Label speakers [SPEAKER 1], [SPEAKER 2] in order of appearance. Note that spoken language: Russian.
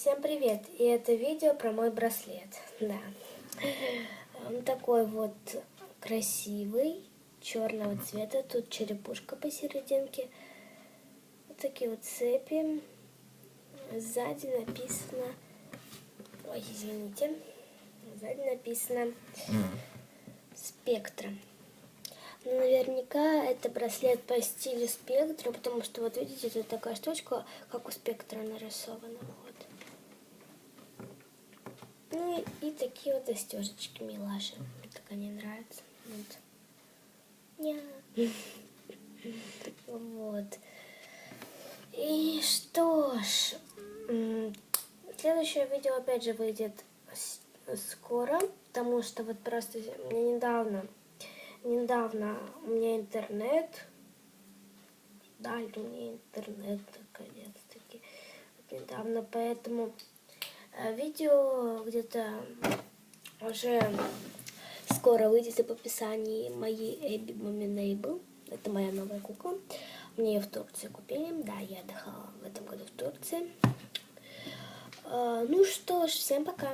[SPEAKER 1] Всем привет! И это видео про мой браслет. Да. Он такой вот красивый, черного цвета. Тут черепушка посерединке. Вот такие вот цепи. Сзади написано... Ой, извините. Сзади написано «Спектра». Ну, наверняка это браслет по стилю спектра, потому что вот видите, тут такая штучка, как у спектра нарисована. Вот. Ну и, и такие вот застежечки милаши. Мне так они нравятся. Вот. Вот. И что ж, следующее видео опять же выйдет скоро, потому что вот просто мне недавно недавно у меня интернет. Дали мне интернет наконец-таки. Недавно, поэтому видео где-то уже скоро выйдет в описании моей Эбби Маминейбл. Это моя новая кукла. Мне ее в Турции купили. Да, я отдыхала в этом году в Турции. Э, ну что ж, всем пока.